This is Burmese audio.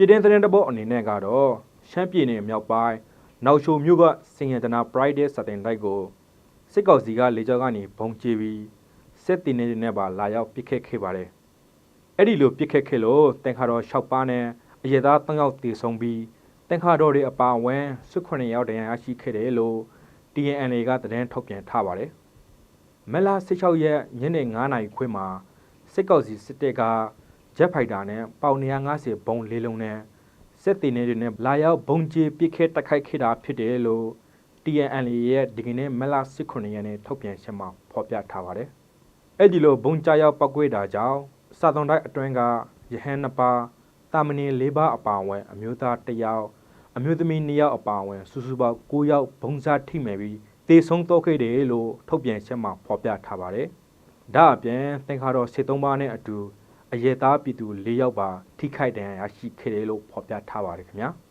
ပြည်တွင်းသတင်းတပုတ်အနေနဲ့ကတော့ရှမ်းပြည်နယ်မြောက်ပိုင်းနောက်ရှိုမြို့ကစင်ရတနာ Pride စတင်တိုက်ကိုစစ်ကောင်စီကလေကြောင်းကနေဘုံကျဲပြီးစစ်တီနေတွေနဲ့ပါလာရောက်ပစ်ခတ်ခဲ့ပါတယ်။အဲ့ဒီလိုပစ်ခတ်ခဲ့လို့တန်ခါတော်6ပါးနဲ့အရသား3ယောက်တေဆုံးပြီးတန်ခါတော်တွေအပါအဝင်18ယောက်တရားရရှိခဲ့တယ်လို့ TNN ကသတင်းထုတ်ပြန်ထားပါတယ်။မက်လာ16ရက်ညနေ9နာရီခွဲမှာစစ်ကောင်စီစစ်တပ်က ဂျက်ဖိုက်တာနဲ့ပေါင်150ဘုံလေးလုံးနဲ့စစ်တီနေတွေနဲ့လာရောက်ဘုံကျဲပစ်ခတ်တိုက်ခိုက်ခဲ့တာဖြစ်တယ်လို့ TNN ရဲ့ဒီကနေ့မက်လာ18ရက်နေ့ထုတ်ပြန်ချက်မှာဖော်ပြထားပါတယ်။အဲ့ဒီလိုဘုံကြရောက်ပောက်ကွေးတာကြောင့်စာသွန်တိုက်အတွင်းကရဟန်းနှစ်ပါးတာမဏေ၄ပါးအပါအဝင်အမျိုးသား၁ယောက်အမျိုးသမီး၂ယောက်အပါအဝင်စုစုပေါင်း၉ယောက်ဘုံစားထိမှန်ပြီးတေဆုံးတော့ခဲ့တယ်လို့ထုတ်ပြန်ချက်မှာဖော်ပြထားပါတယ်။ဒါအပြင်သင်္ခါတော်73ပါးနဲ့အတူ အယေသားပြည်သူ၄ယောက်ပါထိခိုက်ဒဏ်ရာရရှိခဲ့တယ်လို့ဖော်ပြထားပါတယ်ခင်ဗျာ။